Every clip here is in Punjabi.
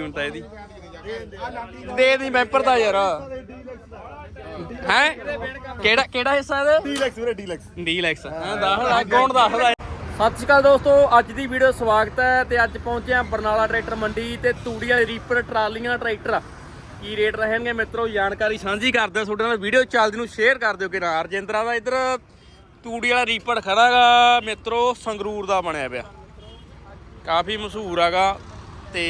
ਹੁਣ ਤਾਂ ਇਹਦੀ। ਦੇ ਦੀ ਮੈਂਪਰ ਦਾ ਯਾਰ। ਹੈ? ਕਿਹੜਾ ਕਿਹੜਾ ਹਿੱਸਾ ਇਹਦਾ? ਡੀਲੈਕਸ ਵੀਰੇ ਡੀਲੈਕਸ। ਡੀਲੈਕਸ। ਹਾਂ ਦੱਸਦਾ ਕੌਣ ਦੱਸਦਾ? ਸਤਿ ਸ਼੍ਰੀ ਅਕਾਲ ਦੋਸਤੋ ਅੱਜ ਦੀ ਵੀਡੀਓ ਸਵਾਗਤ ਹੈ ਤੇ ਅੱਜ ਪਹੁੰਚੇ ਹਾਂ ਬਰਨਾਲਾ ਟਰੈਕਟਰ ਮੰਡੀ ਤੇ ਤੂੜੀ ਵਾਲੇ ਰੀਪਰ ਟਰਾਲੀਆਂ ਟਰੈਕਟਰ। ਕੀ ਰੇਟ ਰਹਿਣਗੇ ਮਿੱਤਰੋ ਜਾਣਕਾਰੀ ਸਾਂਝੀ ਕਰਦੇ ਤੁਹਾਡੇ ਨਾਲ। ਵੀਡੀਓ ਚੱਲਦੀ ਨੂੰ ਸ਼ੇਅਰ ਕਰ ਦਿਓ ਕਿ ਨਾ ਰਜਿੰਦਰਾ ਦਾ ਇੱਧਰ ਤੂੜੀ ਵਾਲਾ ਰੀਪਰ ਖੜਾਗਾ ਮਿੱਤਰੋ ਸੰਗਰੂਰ ਦਾ ਬਣਿਆ ਪਿਆ। ਕਾਫੀ ਮਸ਼ਹੂਰ ਹੈਗਾ ਤੇ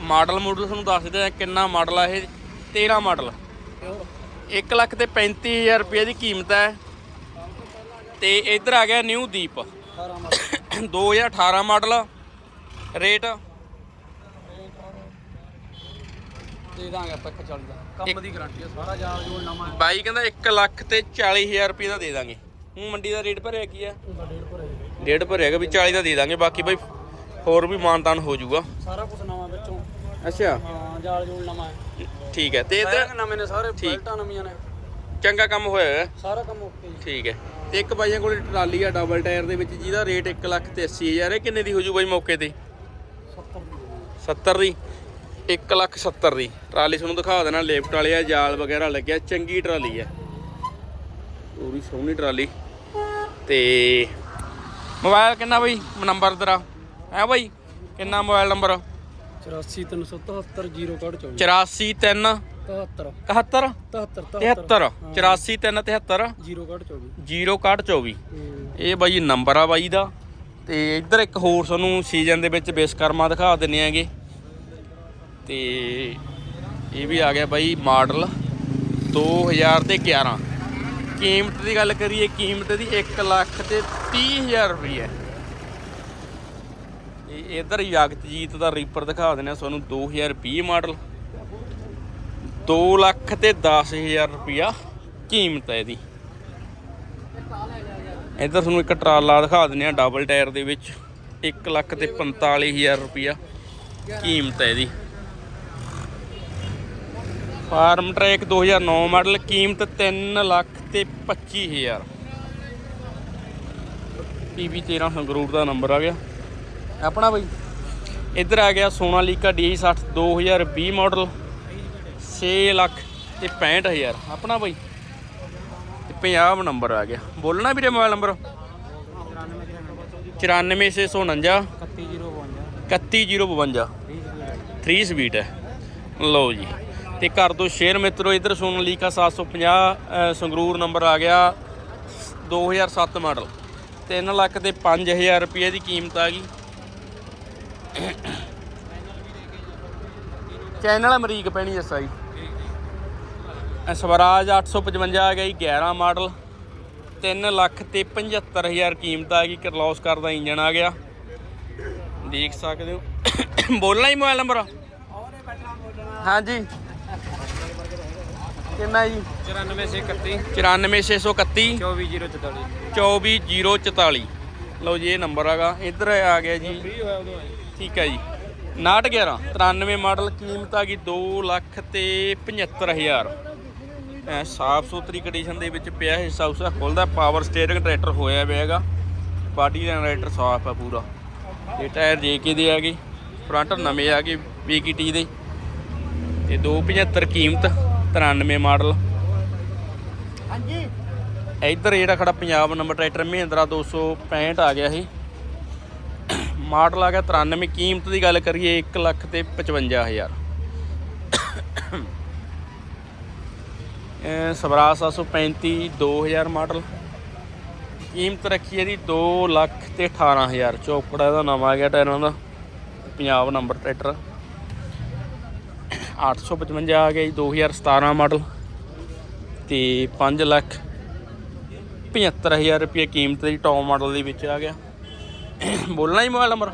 ਮਾਡਲ ਮੋਡਲ ਤੁਹਾਨੂੰ ਦੱਸ ਦਿੰਦੇ ਆ ਕਿੰਨਾ ਮਾਡਲ ਆ ਇਹ 13 ਮਾਡਲ। 1 ਲੱਖ ਤੇ 35000 ਰੁਪਏ ਦੀ ਕੀਮਤ ਹੈ। ਤੇ ਇੱਧਰ ਆ ਗਿਆ ਨਿਊ ਦੀਪ। 2018 ਮਾਡਲ ਰੇਟ। ਦੇ ਦਾਂਗੇ ਆਪਾਂ 140 ਦਾ ਕੰਮ ਦੀ ਗਾਰੰਟੀ ਹੈ ਸਾਰਾ ਜਾਲ ਜੋਲ ਨਵਾਂ ਹੈ। ਬਾਈ ਕਹਿੰਦਾ 1 ਲੱਖ ਤੇ 40000 ਰੁਪਏ ਦਾ ਦੇ ਦਾਂਗੇ। ਹੁਣ ਮੰਡੀ ਦਾ ਰੇਟ ਭਰਿਆ ਕੀ ਆ? ਡੇਢ ਭਰੇ ਡੇਢ ਭਰਿਆਗਾ ਵੀ 40 ਦਾ ਦੇ ਦਾਂਗੇ ਬਾਕੀ ਬਾਈ ਹੋਰ ਵੀ ਮਾਨਤਾਨ ਹੋ ਜਾਊਗਾ। ਸਾਰਾ ਕੁਝ ਨਵਾਂ ਵਿੱਚੋਂ ਅੱਛਾ। ਹਾਂ ਜਾਲ ਜੋਲ ਨਵਾਂ ਹੈ। ਠੀਕ ਹੈ ਤੇ ਇੱਧਰ ਨਵੇਂ ਨੇ ਸਾਰੇ ਠੀਕ। ਬੈਲਟਾਂ ਨਵੀਆਂ ਨੇ। ਚੰਗਾ ਕੰਮ ਹੋਇਆ ਹੈ। ਸਾਰਾ ਕੰਮ ਓਕੇ ਜੀ ਠੀਕ ਹੈ ਤੇ ਇੱਕ ਬਾਈਆਂ ਕੋਲੇ ਟਰਾਲੀ ਆ ਡਬਲ ਟਾਇਰ ਦੇ ਵਿੱਚ ਜਿਹਦਾ ਰੇਟ 1 ਲੱਖ ਤੇ 80000 ਹੈ। ਕਿੰਨੇ ਦੀ ਹੋ ਜੂ ਬਾਈ ਮੌਕੇ ਤੇ? 70 ਦੀ 70 ਦੀ। 1 ਲੱਖ 70 ਦੀ। ਟਰਾਲੀ ਤੁਹਾਨੂੰ ਦਿਖਾ ਦੇਣਾ ਲਿਫਟ ਵਾਲੇ ਆ ਜਾਲ ਵਗੈਰਾ ਲੱਗਿਆ ਚੰਗੀ ਟਰਾਲੀ ਹੈ। ਪੂਰੀ ਸੋਹਣੀ ਟਰਾਲੀ। ਤੇ ਮੋਬਾਈਲ ਕਿੰਨਾ ਬਈ? ਨੰਬਰ ਤੇਰਾ। ਹੈ ਬਈ? ਕਿੰਨਾ ਮੋਬਾਈਲ ਨੰਬਰ? 84377 0 ਕੋਡ 24 843 73 71 73 73 843 0 ਕੋਡ 24 06124 ਹੂੰ। ਇਹ ਬਾਈ ਨੰਬਰ ਆ ਬਾਈ ਦਾ। ਤੇ ਇੱਧਰ ਇੱਕ ਹੋਰ ਤੁਹਾਨੂੰ ਸੀਜ਼ਨ ਦੇ ਵਿੱਚ ਵਿਸ਼ਕਰਮਾ ਦਿਖਾ ਦਿੰਨੇ ਆਂਗੇ। ਤੇ ਇਹ ਵੀ ਆ ਗਿਆ ਬਾਈ ਮਾਡਲ 2000 ਤੇ 11 ਕੀਮਤ ਦੀ ਗੱਲ ਕਰੀਏ ਕੀਮਤ ਦੀ 1 ਲੱਖ ਤੇ 30000 ਰੁਪਏ ਇਧਰ ਜਗਤਜੀਤ ਦਾ ਰੀਪਰ ਦਿਖਾ ਦਿੰਦੇ ਆ ਤੁਹਾਨੂੰ 2020 ਮਾਡਲ। 2 ਲੱਖ ਤੇ 10000 ਰੁਪਿਆ ਕੀਮਤ ਹੈ ਇਹਦੀ। ਇੱਧਰ ਤੁਹਾਨੂੰ ਇੱਕ ਟਰਾਲਾ ਦਿਖਾ ਦਿੰਦੇ ਆ ਡਬਲ ਟਾਇਰ ਦੇ ਵਿੱਚ 1 ਲੱਖ ਤੇ 45000 ਰੁਪਿਆ ਕੀਮਤ ਹੈ ਇਹਦੀ। ਫਾਰਮ ਟਰੈਕ 2009 ਮਾਡਲ, ਕੀਮਤ 3 ਲੱਖ ਤੇ 25000 ਪੀਬੀ 13 ਸੰਗਰੂਰ ਦਾ ਨੰਬਰ ਆ ਗਿਆ। ਆਪਣਾ ਬਾਈ? ਇੱਧਰ ਆ ਗਿਆ ਸੋਨਾਲੀਕਾ ਡੀ60 2020 ਮਾਡਲ 6 ਲੱਖ ਤੇ 65000 ਆਪਣਾ ਬਾਈ? ਤੇ 50 ਨੰਬਰ ਆ ਗਿਆ। ਬੋਲਣਾ ਵੀਰੇ ਮੋਬਾਈਲ ਨੰਬਰ? 94649 31052 31052 3 ਸਪੀਡ ਹੈ। ਲਓ ਜੀ। ਤੇ ਕਰ ਦੋ ਸ਼ੇਅਰ ਮਿੱਤਰੋ ਇਧਰ ਸੋਨਾਲੀਕਾ 750 ਅ, ਸੰਗਰੂਰ ਨੰਬਰ ਆ ਗਿਆ। 2007 ਮਾਡਲ। 3 ਲੱਖ ਤੇ 5000 ਰੁਪਏ ਦੀ ਕੀਮਤ ਆ ਗਈ। ਚੈਨਲ ਅਮਰੀਕ ਪੈਣੀ ਜੱਸਾ ਜੀ ਸਵਰਾਜ 855 ਆ ਗਿਆ ਜੀ 11 ਮਾਡਲ 3 ਲੱਖ ਤੇ 75000 ਕੀਮਤ ਆ ਗਈ ਕਰਲੌਸ ਕਰਦਾ ਇੰਜਨ ਆ ਗਿਆ। ਦੇਖ ਸਕਦੇ ਹੋ। ਬੋਲਣਾ ਹੀ ਮੋਬਾਈਲ ਨੰਬਰ? ਹਾਂਜੀ। ਕਿੰਨਾ ਜੀ? 9431 94631 24044 24044 ਲਓ ਜੀ, ਇਹ ਨੰਬਰ ਹੈਗਾ। ਇੱਧਰ ਆ ਗਿਆ ਜੀ। ਫ੍ਰੀ ਹੋਇਆ ਉਦੋਂ ਠੀਕ ਹੈ ਜੀ। 911 93 ਮਾਡਲ, ਕੀਮਤ ਆ ਗਈ 2 ਲੱਖ ਤੇ 75000 ਐ, ਸਾਫ਼ ਸੁਥਰੀ ਕੰਡੀਸ਼ਨ ਦੇ ਵਿੱਚ ਪਿਆ ਹਿੱਸਾ ਉਸਾ ਖੁੱਲਦਾ ਪਾਵਰ ਸਟੀਅਰਿੰਗ ਟਰੈਕਟਰ ਹੋਇਆ ਪਿਆ ਹੈਗਾ। ਬਾਡੀ ਦਾ ਟਰੈਕਟਰ ਸਾਫ਼ ਆ ਪੂਰਾ। ਤੇ ਟਾਇਰ ਜੇਕੇ ਦੇ ਆ ਗਏ। ਫਰੰਟ ਨਵੇਂ ਆ ਗਏ ਵੀਕੀਟੀ ਦੇ। ਤੇ 275 ਕੀਮਤ 93 ਮਾਡਲ। ਹਾਂਜੀ। ਇੱਧਰ ਜਿਹੜਾ ਖੜਾ ਪੰਜਾਬ ਨੰਬਰ ਟਰੈਕਟਰ ਮਹਿੰਦਰਾ 265 ਆ ਗਿਆ ਇਹ ਮਾਡਲ ਆ ਗਿਆ 93 ਕੀਮਤ ਦੀ ਗੱਲ ਕਰੀਏ 1 ਲੱਖ ਤੇ 55000 ਇਹ ਸਵਰਾਜ 735 2000 ਮਾਡਲ। ਕੀਮਤ ਰੱਖੀ ਇਹਦੀ 2 ਲੱਖ ਤੇ 18000 ਚੋਪੜਾ ਦਾ ਨਵਾਂ ਆ ਗਿਆ ਟਾਇਰਾਂ ਦਾ, ਪੰਜਾਬ ਨੰਬਰ ਟਰੈਕਟਰ। 855 ਆ ਗਿਆ ਜੀ 2017 ਮਾਡਲ। ਤੇ 5 ਲੱਖ 75000 ਰੁਪਏ ਕੀਮਤ ਦੀ ਟੌਪ ਮਾਡਲ ਦੇ ਵਿੱਚ ਆ ਗਿਆ। ਬੋਲਣਾ ਹੀ ਮੋਬਾਈਲ ਨੰਬਰ।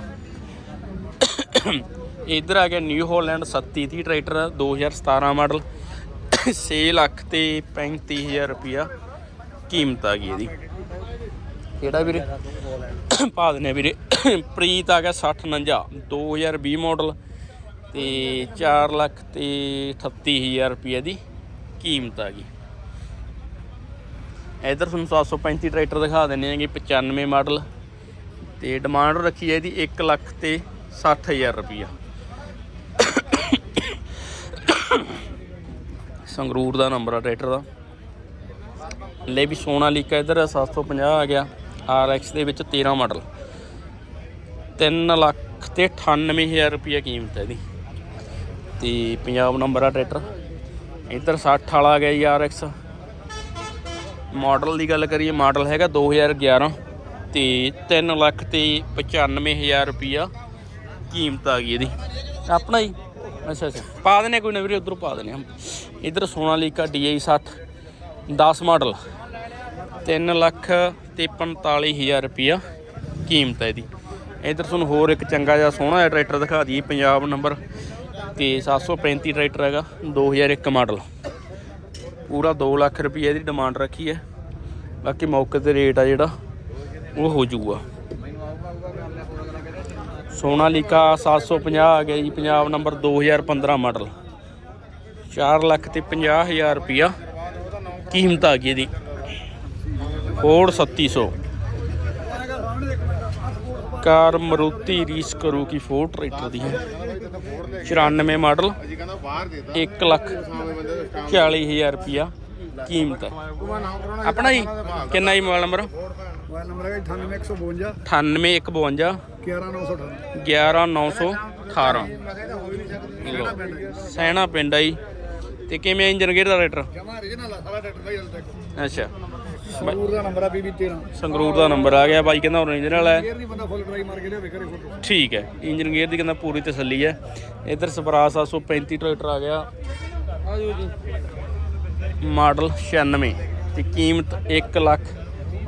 ਇੱਧਰ ਆ ਗਿਆ New Holland 3730 tractor 2017 model 6 lakh ਤੇ 35000 ਰੁਪਿਆ ਕੀਮਤ ਆ ਗਈ ਇਹਦੀ। ਕਿਹੜਾ ਵੀਰੇ? ਪਾ ਦਿੰਨੇ ਆ ਵੀਰੇ। ਪ੍ਰੀਤ ਆ ਗਿਆ 6049 2020 ਮਾਡਲ ਤੇ 4 ਲੱਖ ਤੇ 38000 ਰੁਪਏ ਦੀ ਕੀਮਤ ਆ ਗਈ। ਇਧਰ ਤੁਹਾਨੂੰ 735 ਟਰੈਕਟਰ ਦਿਖਾ ਦਿੰਨੇ ਆਂਗੇ 95 ਮਾਡਲ ਤੇ ਡਿਮਾਂਡ ਰੱਖੀ ਹੈ ਇਹਦੀ 1 ਲੱਖ ਤੇ 60000 ਰੁਪਇਆ ਸੰਗਰੂਰ ਦਾ ਨੰਬਰ ਆ ਟਰੈਕਟਰ ਦਾ। ਲੈ ਵੀ ਸੋਨਾ ਲੀਕਾ ਇਧਰ 750 ਆ ਗਿਆ। ਆਰ ਐਕਸ ਦੇ ਵਿੱਚ 13 ਮਾਡਲ। 3 ਲੱਖ ਤੇ 98000 ਰੁਪਇਆ ਕੀਮਤ ਹੈ ਇਹਦੀ। ਤੇ ਪੰਜਾਬ ਨੰਬਰ ਆ ਟਰੈਕਟਰ। ਇਧਰ 60 ਵਾਲਾ ਆ ਗਿਆ ਜੀ ਐਕਸ ਮਾਡਲ ਦੀ ਗੱਲ ਕਰੀਏ ਮਾਡਲ ਹੈਗਾ 2011 ਤੇ 3 ਲੱਖ ਤੇ 95000 ਰੁਪਿਆ ਕੀਮਤ ਆ ਗਈ ਇਹਦੀ। ਆਪਣਾ ਹੀ? ਅੱਛਾ ਅੱਛਾ। ਪਾ ਦਨੇ ਕੋਈ ਨਾ ਵੀਰੇ ਉਧਰੋਂ ਪਾ ਦਨੇ ਹਮ ਇਧਰ ਸੋਨਾਲੀਕਾ DI 60 10 ਮਾਡਲ 3 ਲੱਖ ਤੇ 45000 ਰੁਪਿਆ ਕੀਮਤ ਹੈ ਇਹਦੀ। ਇਧਰ ਤੁਹਾਨੂੰ ਹੋਰ ਇੱਕ ਚੰਗਾ ਜਿਹਾ ਸੋਹਣਾ ਜਿਹਾ ਟਰੈਕਟਰ ਦਿਖਾ ਦਈਏ ਪੰਜਾਬ ਨੰਬਰ ਤੇ 735 ਟਰੈਕਟਰ ਹੈਗਾ 2001 ਮਾਡਲ। ਪੂਰਾ 2 ਲੱਖ ਰੁਪਏ ਦੀ ਡਿਮਾਂਡ ਰੱਖੀ ਹੈ। ਬਾਕੀ ਮੌਕੇ ਤੇ ਰੇਟ ਆ ਜਿਹੜਾ, ਉਹ ਹੋ ਜਾਊਗਾ। ਸੋਨਾਲੀਕਾ 750 ਆ ਗਿਆ ਜੀ, ਪੰਜਾਬ ਨੰਬਰ 2015 ਮਾਡਲ 4 ਲੱਖ ਤੇ 50000 ਰੁਪਿਆ ਕੀਮਤ ਆ ਗਈ ਇਹਦੀ। ਫੋਰਡ 3700 ਕਾਰ ਮਰੂਤੀ ਰੀਸ ਕਰੂ ਕੀ ਫੋਰਡ ਟਰੈਕਟਰ ਦੀ। ਹੈ 94 ਮਾਡਲ 1 ਲੱਖ 40000 ਰੁਪਿਆ ਕੀਮਤ। ਹੈ ਆਪਣਾ ਜੀ ਕਿੰਨਾ ਜੀ ਮੋਬਾਈਲ ਨੰਬਰ? ਮੋਬਾਈਲ ਨੰਬਰ ਹੈ 98152 9851 11918 11918 ਲਓ ਸੈਣਾ ਪਿੰਡ ਆ ਜੀ। ਤੇ ਕਿਵੇਂ ਇੰਜਨ ਗੇਅਰ ਦਾ ਰੇਟਰ? ਜਮਾ ਰੀਜਨਲ ਸਾਰਾ ਟਰੈਕਟਰ ਅੱਛਾ। ਸੰਗਰੂਰ ਦਾ ਨੰਬਰ ਆ ਬੀਬੀ 13 ਸੰਗਰੂਰ ਦਾ ਨੰਬਰ ਆ ਗਿਆ ਬਾਈ ਕਹਿੰਦਾ ਓਰੀਜਨਲ ਹੈ। ਗੇਅਰ ਨਹੀਂ ਬੰਦਾ ਫੁੱਲ ਟਰਾਈ ਮਾਰ ਕੇ ਲਿਆਵੇ ਕਰੇ ਫੋਟੋ ਠੀਕ ਹੈ ਇੰਜਨ ਗੇਅਰ ਦੀ ਕਹਿੰਦਾ ਪੂਰੀ ਤਸੱਲੀ ਹੈ। ਇਧਰ ਸਪਰਾ 735 ਟਰੈਕਟਰ ਆ ਗਿਆ। ਆਜੋ ਜੀ। ਮਾਡਲ 96 ਤੇ ਕੀਮਤ 1 ਲੱਖ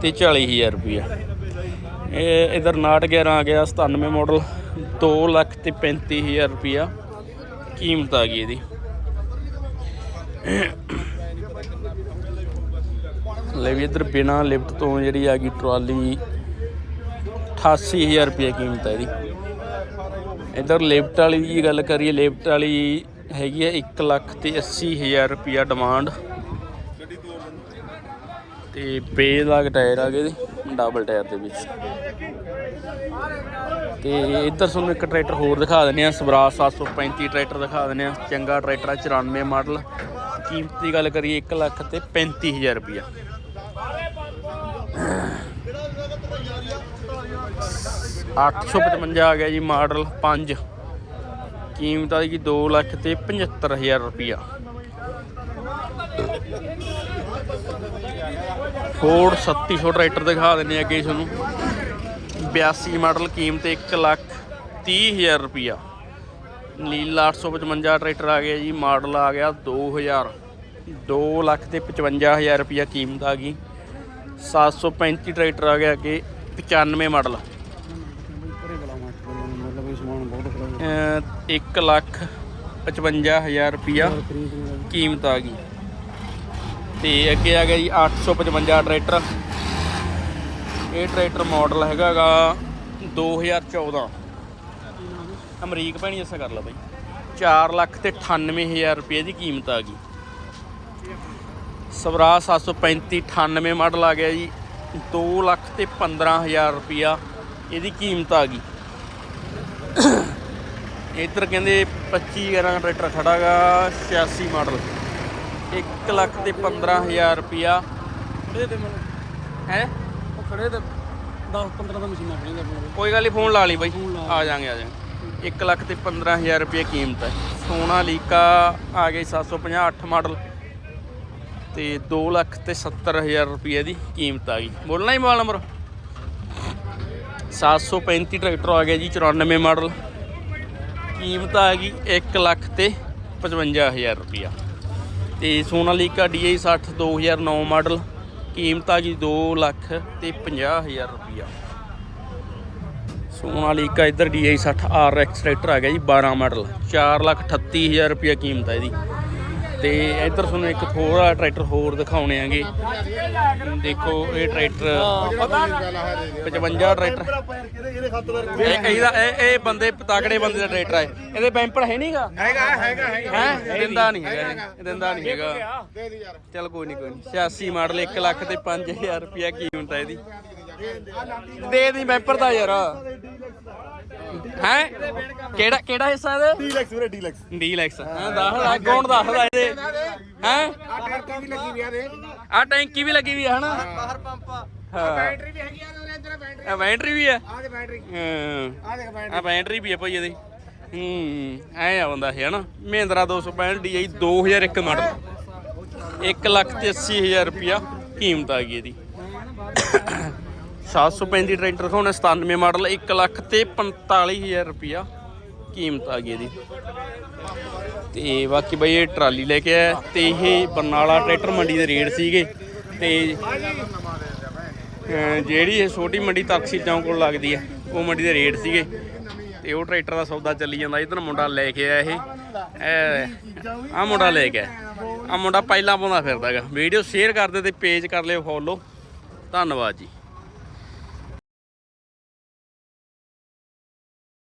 ਤੇ 40000 ਰੁਪਇਆ। ਇਹ ਇਧਰ 911 ਆ ਗਿਆ 97 ਮਾਡਲ 2 ਲੱਖ ਤੇ 35000 ਰੁਪਇਆ। ਕੀਮਤ ਆ ਗਈ ਇਹਦੀ। ਲੈ ਵੀ ਇਧਰ ਬਿਨਾ ਲਿਫਟ ਤੋਂ ਜਿਹੜੀ ਆ ਗਈ ਟਰਾਲੀ 88000 ਰੁਪਏ ਕੀਮਤ ਹੈ ਇਹਦੀ। ਇਧਰ ਲਿਫਟ ਵਾਲੀ ਦੀ ਗੱਲ ਕਰੀਏ, ਲਿਫਟ ਵਾਲੀ ਹੈਗੀ ਹੈ 1 ਲੱਖ ਤੇ 80000 ਰੁਪਿਆ ਡਿਮਾਂਡ ਤੇ ਪੇ ਦਾ ਟਾਇਰ ਆ ਗਏ ਇਹਦੇ ਡਬਲ ਟਾਇਰ ਦੇ ਵਿੱਚ। ਤੇ ਇੱਧਰ ਤੁਹਾਨੂੰ ਇੱਕ ਟਰੈਕਟਰ ਹੋਰ ਦਿਖਾ ਦਿੰਦੇ ਆ ਸਵਰਾਜ 735 ਟਰੈਕਟਰ ਦਿਖਾ ਦਿੰਦੇ ਆ ਚੰਗਾ ਟਰੈਕਟਰ ਆ 94 ਮਾਡਲ। ਕੀਮਤ ਦੀ ਗੱਲ ਕਰੀਏ 1 ਲੱਖ ਤੇ 35000 ਰੁਪਿਆ 855 ਆ ਗਿਆ ਜੀ ਮਾਡਲ 5 ਕੀਮਤ ਆ ਜੀ 2 ਲੱਖ ਤੇ 75000 ਰੁਪਿਆ ਫੋਰਡ 3700 ਟਰੈਕਟਰ ਦਿਖਾ ਦਿੰਨੇ ਅੱਗੇ ਤੁਹਾਨੂੰ। 82 ਮਾਡਲ ਕੀਮਤ 1 ਲੱਖ 30000 ਰੁਪਿਆ ਨੀਲਾ 855 ਟਰੈਕਟਰ ਆ ਗਿਆ ਜੀ, ਮਾਡਲ ਆ ਗਿਆ 2000 2 ਲੱਖ ਤੇ 55000 ਰੁਪਿਆ ਕੀਮਤ ਆ ਗਈ। 735 ਟਰੈਕਟਰ ਆ ਗਿਆ ਕਿ 95 ਮਾਡਲ। ਕਰੇ ਬਲਾਵਾ ਮਤਲਬ ਇਹ ਸਮਾਨ ਬਹੁਤ ਖਰਾਬ 1 ਲੱਖ 55000 ਰੁਪਿਆ ਕੀਮਤ ਆ ਗਈ। ਤੇ ਅੱਗੇ ਆ ਗਿਆ ਜੀ 855 ਟਰੈਕਟਰ। ਇਹ ਟਰੈਕਟਰ ਮਾਡਲ ਹੈਗਾਗਾ 2014 ਅਮਰੀਕ ਭੈਣੀ ਐਸਾ ਕਰ ਲਾ ਬਾਈ। 4 ਲੱਖ ਤੇ 98000 ਰੁਪਏ ਦੀ ਕੀਮਤ ਆ ਗਈ। ਸਵਰਾਜ 735 98 ਮਾਡਲ ਆ ਗਿਆ ਜੀ। 2 ਲੱਖ ਤੇ 15000 ਰੁਪਿਆ ਇਹਦੀ ਕੀਮਤ ਆ ਗਈ। ਇੱਧਰ ਕਹਿੰਦੇ 25 11 ਟਰੈਕਟਰ ਖੜਾਗਾ 86 ਮਾਡਲ। 1 ਲੱਖ ਤੇ 15000 ਰੁਪਿਆ ਦੇ ਦੇ ਮੈਨੂੰ ਹੈ? ਉਹ ਖੜੇ ਤੇ 10 15 ਦਾ ਮਸ਼ੀਨਾਂ ਖੜੀਆਂ ਕੋਲ। ਕੋਈ ਗੱਲ ਨਹੀਂ ਫੋਨ ਲਾ ਲਈ ਬਾਈ। ਆ ਜਾਾਂਗੇ ਆ ਜਾਾਂਗੇ। 1 ਲੱਖ ਤੇ 15000 ਰੁਪਏ ਕੀਮਤ ਹੈ। ਸੋਨਾ ਲੀਕਾ ਆ ਗਈ 758 ਮਾਡਲ। ਤੇ 2 ਲੱਖ ਤੇ 70000 ਰੁਪਏ ਦੀ ਕੀਮਤ ਆ ਗਈ। ਬੋਲਣਾ ਹੀ ਮੋਬਾਈਲ ਨੰਬਰ। 735 ਟਰੈਕਟਰ ਆ ਗਿਆ ਜੀ 94 ਮਾਡਲ। ਕੀਮਤ ਆ ਗਈ 1 ਲੱਖ ਤੇ 55000 ਰੁਪਿਆ ਤੇ ਸੋਨਾਲੀਕਾ DI 60 2009 ਮਾਡਲ। ਕੀਮਤ ਆ ਗਈ 2 ਲੱਖ ਤੇ 50000 ਰੁਪਿਆ ਸੋਨਾਲੀਕਾ ਇੱਧਰ DI 60 RX ਟਰੈਕਟਰ ਆ ਗਿਆ ਜੀ 12 ਮਾਡਲ। 4 ਲੱਖ 38000 ਰੁਪਿਆ ਕੀਮਤ ਆ ਇਹਦੀ। ਤੇ ਇੱਧਰ ਤੁਹਾਨੂੰ ਇੱਕ ਥੋੜਾ ਟਰੈਕਟਰ ਹੋਰ ਦਿਖਾਉਣੇ ਆਂਗੇ ਦੇਖੋ ਇਹ ਟਰੈਕਟਰ 55 ਟਰੈਕਟਰ। ਇਹ ਇਹਦਾ ਇਹ ਇਹ ਬੰਦੇ ਤਗੜੇ ਬੰਦੇ ਦਾ ਟਰੈਕਟਰ ਹੈ ਇਹਦੇ ਬੈਂਪਰ ਹੈ ਨਹੀਂਗਾ ਹੈਗਾ ਹੈਗਾ ਹੈਗਾ। ਹੈ? ਦਿੰਦਾ ਨਹੀਂ ਹੈਗਾ ਇਹ, ਦਿੰਦਾ ਨਹੀਂ ਹੈਗਾ। ਦੇ ਦੇ ਯਾਰ। ਚਲ ਕੋਈ ਨਹੀਂ ਕੋਈ ਨਹੀਂ 86 ਮਾਡਲ 1 ਲੱਖ ਤੇ 5000 ਰੁਪਿਆ ਕੀਮਤ ਹੈ ਇਹਦੀ। ਦੇ ਦੀ ਬੈਂਪਰ ਦਾ ਯਾਰ। ਹੈ? ਕਿਹੜਾ ਕਿਹੜਾ ਹਿੱਸਾ ਇਹਦਾ? ਡੀਲੈਕਸ ਵੀਰੇ ਡੀਲੈਕਸ। ਡੀਲੈਕਸ। ਹਾਂ ਦੱਸਦਾ ਕੌਣ ਦੱਸਦਾ ਇਹਦੇ? ਹੈ? ਆ ਟੈਂਕੀ ਵੀ ਲੱਗੀ ਵੀ ਆ ਦੇ ਆ ਟੈਂਕੀ ਵੀ ਲੱਗੀ ਵੀ ਹੈ ਹਨਾ? ਬਾਹਰ ਪੰਪ ਹਾਂ। ਬੈਟਰੀ ਵੀ ਹੈਗੀ ਆ ਉਹਦੇ ਅੰਦਰ ਬੈਟਰੀ ਆ ਬੈਟਰੀ ਵੀ ਹੈ ਆ ਦੇ ਬੈਟਰੀ ਹਾਂ। ਆ ਦੇਖ ਬੈਟਰੀ ਆ ਬੈਟਰੀ ਵੀ ਹੈ ਭਾਈ ਇਹਦੀ। ਹੂੰ ਐ ਆ ਬੰਦਾ ਇਹ ਹਨਾ? Mahindra 265 DI 2001 model. 1 ਲੱਖ ਤੇ 80 ਹਜ਼ਾਰ ਰੁਪਿਆ ਕੀਮਤ ਆ ਗਈ ਇਹਦੀ। 735 ਟਰੈਕਟਰ ਹੁਣ 97 ਮਾਡਲ 1 ਲੱਖ ਤੇ 45 ਹਜ਼ਾਰ ਰੁਪਿਆ ਕੀਮਤ ਆ ਗਈ ਇਹਦੀ। ਤੇ ਬਾਕੀ ਬਈ ਇਹ ਟਰਾਲੀ ਲੈ ਕੇ ਆਇਆ ਤੇ ਇਹ ਬਰਨਾਲਾ ਟਰੈਕਟਰ ਮੰਡੀ ਦੇ ਰੇਟ ਸੀਗੇ ਤੇ ਜਿਹੜੀ ਇਹ ਛੋਟੀ ਮੰਡੀ ਤਖਸੀ ਚੌਂਕ ਕੋਲ ਲੱਗਦੀ ਹੈ ਉਹ ਮੰਡੀ ਦੇ ਰੇਟ ਸੀਗੇ ਤੇ ਉਹ ਟਰੈਕਟਰ ਦਾ ਸੌਦਾ ਚੱਲੀ ਜਾਂਦਾ। ਇਧਰ ਮੁੰਡਾ ਲੈ ਕੇ ਆਇਆ ਇਹ। ਆ ਮੁੰਡਾ ਲੈ ਕੇ ਆਇਆ। ਆ ਮੁੰਡਾ ਪਹਿਲਾਂ ਪਾਉਂਦਾ ਫਿਰਦਾ ਹੈਗਾ। ਵੀਡੀਓ ਸ਼ੇਅਰ ਕਰ ਦਿਓ ਤੇ ਪੇਜ ਕਰ ਲਿਓ ਫੋਲੋ। ਧੰਨਵਾਦ ਜੀ।